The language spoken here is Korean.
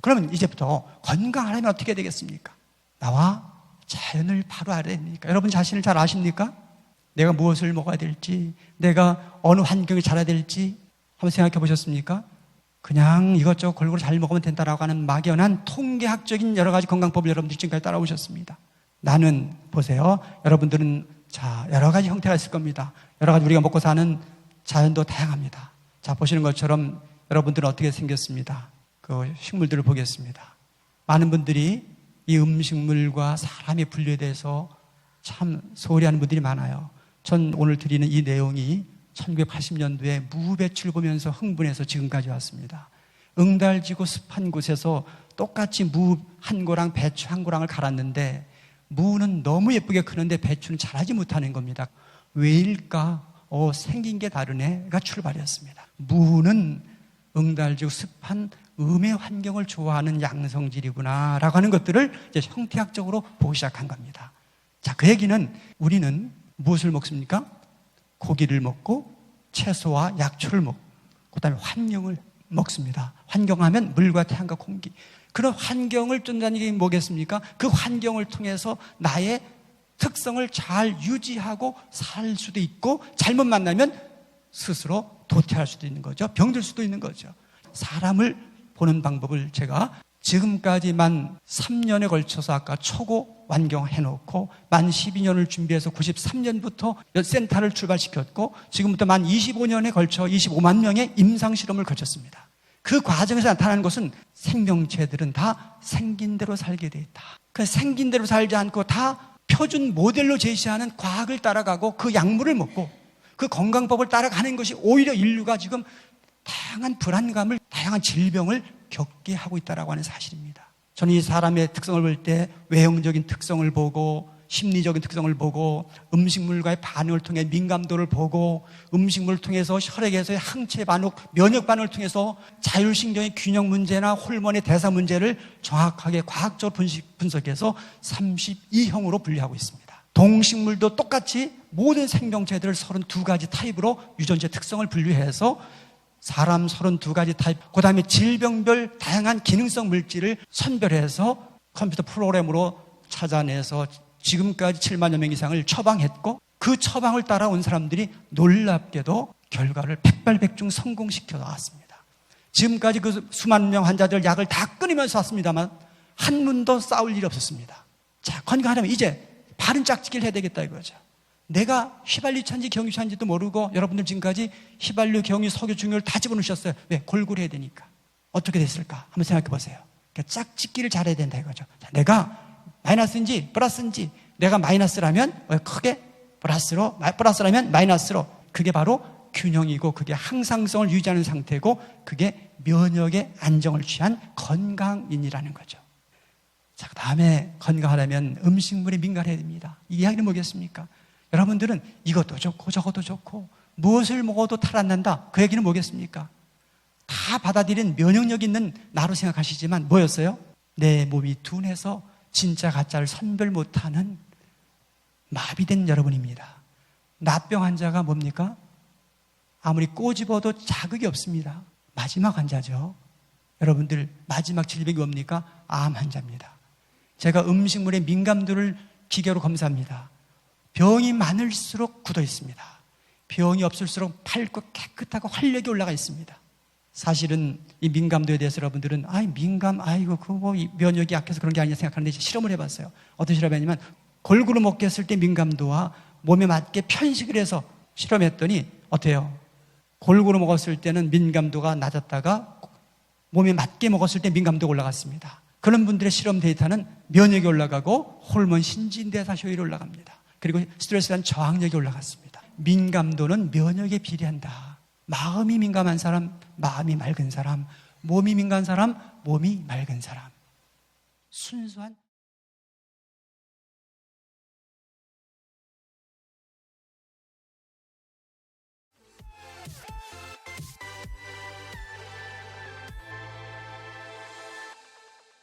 그러면 이제부터 건강하려면 어떻게 되겠습니까? 나와 자연을 바로 알아야 됩니까? 여러분 자신을 잘 아십니까? 내가 무엇을 먹어야 될지, 내가 어느 환경에 자라야 될지 한번 생각해 보셨습니까? 그냥 이것저것 골고루 잘 먹으면 된다라고 하는 막연한 통계학적인 여러 가지 건강법을 여러분들 지금까지 따라오셨습니다. 나는 보세요. 여러분들은 자, 여러 가지 형태가 있을 겁니다. 여러 가지 우리가 먹고 사는 자연도 다양합니다. 자, 보시는 것처럼 여러분들은 어떻게 생겼습니다. 그 식물들을 보겠습니다. 많은 분들이 이 음식물과 사람의 분류에 대해서 참 소홀히 하는 분들이 많아요. 전 오늘 드리는 이 내용이 1980년도에 무배출 보면서 흥분해서 지금까지 왔습니다. 응달지고 습한 곳에서 똑같이 무 한 고랑 배추 한 고랑을 갈았는데 무는 너무 예쁘게 크는데 배추는 자라지 못하는 겁니다. 왜일까? 어, 생긴 게 다르네가 출발이었습니다. 무는 응달지고 습한 음의 환경을 좋아하는 양성질이구나 라고 하는 것들을 이제 형태학적으로 보기 시작한 겁니다. 자, 그 얘기는 우리는 무엇을 먹습니까? 고기를 먹고 채소와 약초를 먹고 그다음에 환경을 먹습니다. 환경하면 물과 태양과 공기. 그런 환경을 뜬다는 게 뭐겠습니까? 그 환경을 통해서 나의 특성을 잘 유지하고 살 수도 있고 잘못 만나면 스스로 도태할 수도 있는 거죠. 병들 수도 있는 거죠. 사람을 보는 방법을 제가 지금까지 만 3년에 걸쳐서 아까 초고 완경해 놓고 만 12년을 준비해서 93년부터 센터를 출발시켰고 지금부터 만 25년에 걸쳐 25만 명의 임상 실험을 거쳤습니다. 그 과정에서 나타나는 것은 생명체들은 다 생긴 대로 살게 돼 있다. 그 생긴 대로 살지 않고 다 표준 모델로 제시하는 과학을 따라가고 그 약물을 먹고 그 건강법을 따라가는 것이 오히려 인류가 지금 다양한 불안감을, 다양한 질병을 겪게 하고 있다라고 하는 사실입니다. 저는 이 사람의 특성을 볼 때 외형적인 특성을 보고 심리적인 특성을 보고 음식물과의 반응을 통해 민감도를 보고 음식물을 통해서 혈액에서의 항체 반응, 면역 반응을 통해서 자율신경의 균형 문제나 호르몬의 대사 문제를 정확하게 과학적으로 분식, 분석해서 32형으로 분류하고 있습니다. 동식물도 똑같이 모든 생명체들을 32가지 타입으로 유전자 특성을 분류해서 사람 32가지 타입, 그 다음에 질병별 다양한 기능성 물질을 선별해서 컴퓨터 프로그램으로 찾아내서 지금까지 7만여 명 이상을 처방했고 그 처방을 따라온 사람들이 놀랍게도 결과를 백발백중 성공시켜 나왔습니다. 지금까지 그 수만 명 환자들 약을 다 끊으면서 왔습니다만 한 분도 싸울 일이 없었습니다. 자, 건강하려면 이제 바른 짝짓기를 해야 되겠다 이거죠. 내가 휘발유 차인지 경유 차인지도 모르고 여러분들 지금까지 휘발유, 경유, 석유, 중유를 다 집어넣으셨어요. 왜? 골고루 해야 되니까. 어떻게 됐을까? 한번 생각해 보세요. 그러니까 짝짓기를 잘해야 된다 이거죠. 자, 내가 마이너스인지 플러스인지 내가 마이너스라면 크게 플러스로 플러스라면 마이너스로 그게 바로 균형이고 그게 항상성을 유지하는 상태고 그게 면역의 안정을 취한 건강인이라는 거죠. 자, 그 다음에 건강하려면 음식물에 민감해야 됩니다. 이 이야기는 뭐겠습니까? 여러분들은 이것도 좋고 저것도 좋고 무엇을 먹어도 탈안 난다. 그 얘기는 뭐겠습니까? 다 받아들인 면역력 있는 나로 생각하시지만 뭐였어요? 내 몸이 둔해서 진짜 가짜를 선별 못하는 마비된 여러분입니다. 납병 환자가 뭡니까? 아무리 꼬집어도 자극이 없습니다. 마지막 환자죠. 여러분들 마지막 질병이 뭡니까? 암 환자입니다. 제가 음식물의 민감도를 기계로 검사합니다. 병이 많을수록 굳어 있습니다. 병이 없을수록 밝고 깨끗하고 활력이 올라가 있습니다. 사실은 이 민감도에 대해서 여러분들은 아이 민감 아이고 그거 면역이 약해서 그런 게 아니냐 생각하는데 실험을 해봤어요. 어떤 실험을 했냐면 골고루 먹게 했을 때 민감도와 몸에 맞게 편식을 해서 실험했더니 어때요? 골고루 먹었을 때는 민감도가 낮았다가 몸에 맞게 먹었을 때 민감도가 올라갔습니다. 그런 분들의 실험 데이터는 면역이 올라가고 호르몬 신진대사 효율이 올라갑니다. 그리고 스트레스에 대한 저항력이 올라갔습니다. 민감도는 면역에 비례한다. 마음이 민감한 사람, 마음이 맑은 사람, 몸이 민감한 사람, 몸이 맑은 사람. 순수한